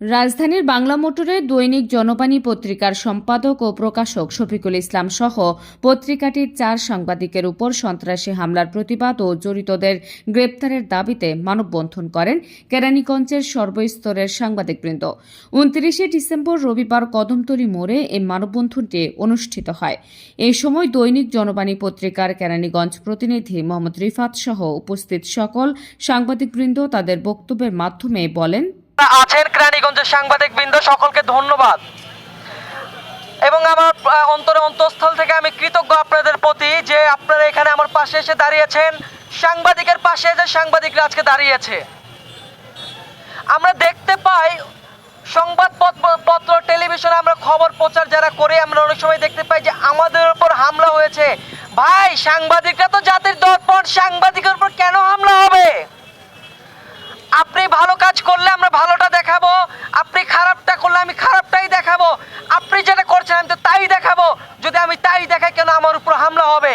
রাজধানীর বাংলা মোটরে দৈনিক জনবাণী পত্রিকার সম্পাদক ও প্রকাশক শফিকুল ইসলাম সহ পত্রিকাটির চার সাংবাদিকের উপর সন্ত্রাসী হামলার প্রতিবাদ ও জড়িতদের গ্রেপ্তারের দাবিতে মানববন্ধন করেন কেরানীগঞ্জের সর্বস্তরের সাংবাদিকবৃন্দ। উনত্রিশে ডিসেম্বর রবিবার কদমতলী মোড়ে এই মানববন্ধনটি অনুষ্ঠিত হয়। এই সময় দৈনিক জনবাণী পত্রিকার কেরানীগঞ্জ প্রতিনিধি মোহাম্মদ রিফাত সহ উপস্থিত সকল সাংবাদিকবৃন্দ তাদের বক্তব্যের মাধ্যমে বলেন আছেন কেরানীগঞ্জের সাংবাদিক বৃন্দ, সকলকে ধন্যবাদ। এবং আমার অন্তরে অন্তঃস্থল থেকে আমি কৃতজ্ঞ আপনাদের প্রতি যে আপনারা এখানে আমার পাশে এসে দাঁড়িয়েছেন, সাংবাদিকের পাশে যে সাংবাদিকরা আজকে দাঁড়িয়েছে। আমরা দেখতে পাই সংবাদ পত্র- পত্র, টেলিভিশনে আমরা খবর প্রচার যারা করি, আমরা অনেক সময় দেখতে পাই যে আমাদের উপর হামলা হয়েছে। ভাই, সাংবাদিকরা তো জাতির দর্পণ, সাংবাদিকের উপর কেন হামলা হবে? আপনি ভালো কাজ করলে আমরা ভালোটা দেখাবো, আপনি খারাপটা করলে আমি খারাপটাই দেখাবো। আপনি যেটা করছেন আমি তো তাই দেখাবো। যদি আমি তাই দেখাই কেন আমার উপর হামলা হবে?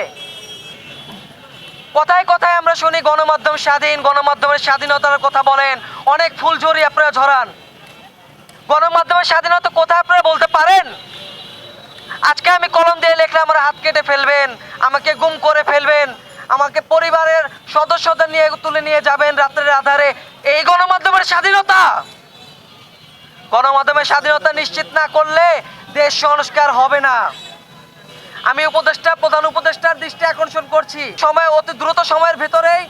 কথায় কথায় আমরা শুনি গণমাধ্যম স্বাধীন, গণমাধ্যমের স্বাধীনতার কথা বলেন। অনেক ফুলঝুরি আপনারা ঝরান। গণমাধ্যমের স্বাধীনতা কোথায় আপনারা বলতে পারেন? আজকে আমি কলম দিয়ে লেখলে আমার হাত কেটে ফেলবেন, আমাকে গুম করে ফেলবেন। আমাকে পরিবারের সদস্যদের নিয়ে তুলে নিয়ে যাবেন রাত্রের আধারে। এই গণমাধ্যমের স্বাধীনতা। গণমাধ্যমের স্বাধীনতা নিশ্চিত না করলে দেশ সংস্কার হবে না। আমি উপদেষ্টা, প্রধান উপদেষ্টার দৃষ্টি আকর্ষণ করছি। সময় অতি দ্রুত সময়ের ভেতরেই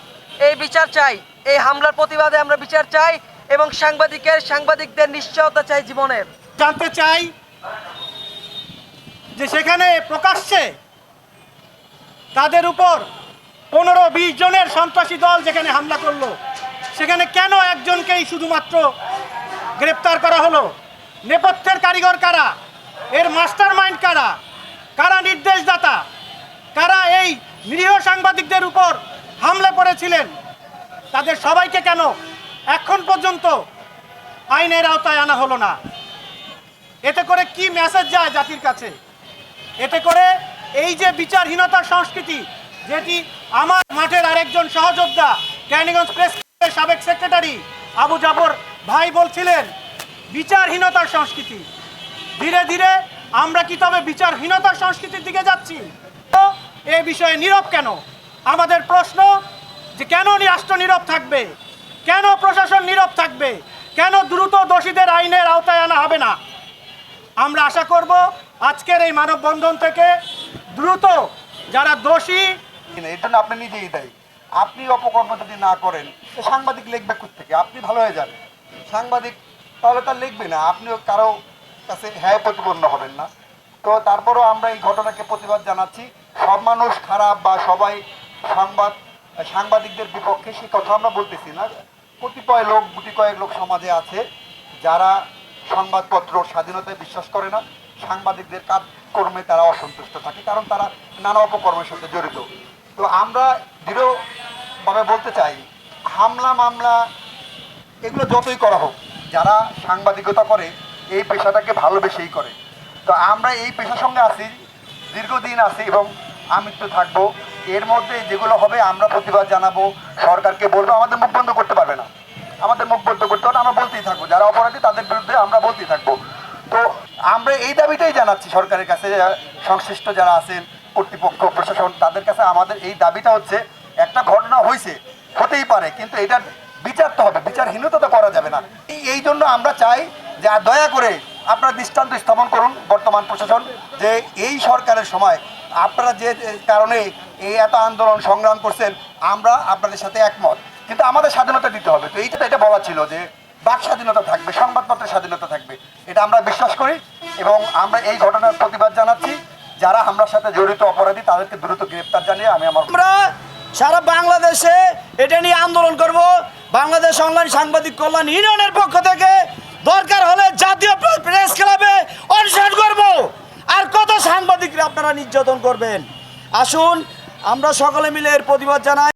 এই বিচার চাই। এই হামলার প্রতিবাদে আমরা বিচার চাই এবং সাংবাদিকের, সাংবাদিকদের নিশ্চয়তা চাই জীবনের জানতে চাই যে সেখানে প্রকাশ্যে তাদের উপর বিশ জনের সন্ত্রাসী দল যেখানে হামলা করল, সেখানে কেন একজনকেই শুধুমাত্র গ্রেপ্তার করা হলো? নেপথ্যের কারিগর কারা? এর মাস্টার মাইন্ড কারা? কারা নির্দেশদাতা? কারা এই নিরীহ সাংবাদিকদের উপর হামলা করেছিলেন? তাদের সবাইকে কেন এখন পর্যন্ত আইনের আওতায় আনা হলো না? এতে করে কি মেসেজ যায় জাতির কাছে? এতে করে এই যে বিচারহীনতার সংস্কৃতি যেটি আমার মাঠের আরেকজন সহযোদ্ধা, ক্যানিগঞ্জ প্রেস ক্লাবের সাবেক সেক্রেটারি আবু জাবর ভাই বলছিলেন, বিচারহীনতার সংস্কৃতি। ধীরে ধীরে আমরা কি তবে বিচারহীনতার সংস্কৃতির দিকে যাচ্ছি? তো এ বিষয়ে নীরব কেন? আমাদের প্রশ্ন যে কেন রাষ্ট্র নীরব থাকবে? কেন প্রশাসন নীরব থাকবে? কেন দ্রুত দোষীদের আইনের আওতায় আনা হবে না? আমরা আশা করব আজকের এই মানববন্ধন থেকে দ্রুত যারা দোষী এর জন্য আপনি নিজেই দায়ী। আপনি অপকর্ম যদি না করেন সাংবাদিক লিখবে থেকে আপনি ভালো হয়ে যাবেন। সাংবাদিক তাহলে তার লিখবে না। আপনিও কারও কাছে হ্যাঁ প্রতিপন্ন হবেন না। তো তারপরও আমরা এই ঘটনাকে প্রতিবাদ জানাচ্ছি। সব মানুষ খারাপ বা সবাই সংবাদ, সাংবাদিকদের বিপক্ষে সে কথা আমরা বলতেছি না। কতিপয় লোক গুটি কয়েক লোক সমাজে আছে যারা সংবাদপত্র স্বাধীনতায় বিশ্বাস করে না। সাংবাদিকদের কাজকর্মে তারা অসন্তুষ্ট থাকে, কারণ তারা নানা অপকর্মের সাথে জড়িত। তো আমরা দৃঢ়ভাবে বলতে চাই, হামলা, মামলা, এগুলো যতই করা হোক, যারা সাংবাদিকতা করে, এই পেশাটাকে ভালোবেসেই করে। তো আমরা এই পেশার সঙ্গে আছি, দীর্ঘদিন আছি এবং আমি তো থাকব। এর মধ্যে যেগুলো হবে, আমরা প্রতিবাদ জানাব, সরকারকে বলব, আমাদের মুখ বন্ধ করতে পারবে না। আমাদের মুখ বন্ধ করতে হবে আমরা বলতেই থাকব, যারা অপরাধী তাদের বিরুদ্ধে আমরা বলতেই থাকব। তো আমরা এই দাবিটাই জানাচ্ছি সরকারের কাছে, সংশ্লিষ্ট যারা আছেন কর্তৃপক্ষ, প্রশাসন তাদের কাছে আমাদের এই দাবিটা হচ্ছে, একটা ঘটনা হয়েছে হতেই পারে, কিন্তু এটার বিচার তো হবে, বিচারহীনতা তো করা যাবে না। এই জন্য আমরা চাই যে দয়া করে আপনারা দৃষ্টান্ত স্থাপন করুন, বর্তমান প্রশাসন, যে এই সরকারের সময় আপনারা যে কারণে এই এত আন্দোলন সংগ্রাম করছেন, আমরা আপনাদের সাথে একমত। কিন্তু আমাদের স্বাধীনতা দিতে হবে। তো এইটা, এটা বলা ছিল যে, বাক স্বাধীনতা থাকবে, সংবাদপত্রের স্বাধীনতা থাকবে। এটা আমরা বিশ্বাস করি এবং আমরা এই ঘটনার প্রতিবাদ জানাচ্ছি। যারা হামলার সাথে জড়িত অপরাধী, তাদেরকে দ্রুত গ্রেপ্তার জানিয়ে আমি আমার আমরা সারা বাংলাদেশে এটা নিয়ে আন্দোলন করব। বাংলাদেশ অনলাইন সাংবাদিক কল্যাণ ইউনিয়নের পক্ষ থেকে। দরকার হলে জাতীয় প্রেস ক্লাবে অনুসরণ করব। আর কত সাংবাদিকরা আপনারা নির্যাতন করবেন? আসুন, আমরা সকলে মিলে এর প্রতিবাদ জানাই।